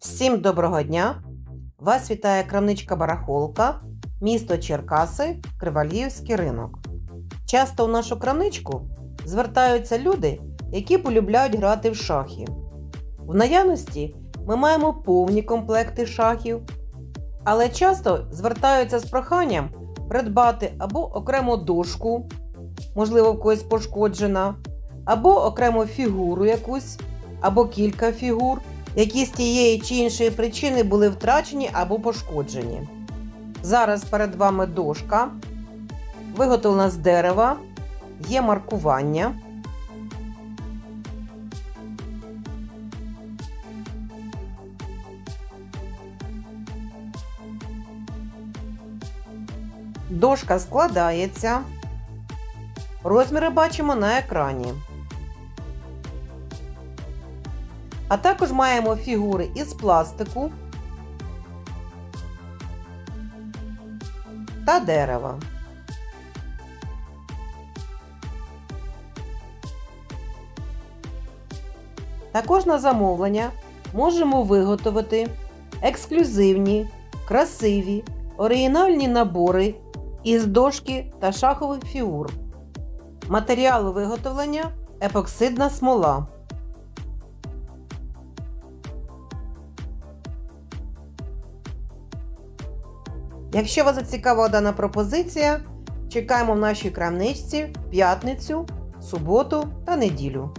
Всім доброго дня! Вас вітає крамничка Барахолка, місто Черкаси, Криваліївський ринок. Часто у нашу крамничку звертаються люди, які полюбляють грати в шахи. В наявності ми маємо повні комплекти шахів, але часто звертаються з проханням придбати або окрему дошку, можливо, в когось пошкоджена, або окрему фігуру якусь, або кілька фігур які з тієї чи іншої причини були втрачені або пошкоджені. Зараз перед вами дошка, виготовлена з дерева, є маркування. Дошка складається. Розміри бачимо на екрані. А також маємо фігури із пластику та дерева. Також на замовлення можемо виготовити ексклюзивні, красиві, оригінальні набори із дошки та шахових фігур. Матеріал виготовлення епоксидна смола. Якщо вас зацікавила дана пропозиція, чекаємо в нашій крамничці п'ятницю, суботу та неділю.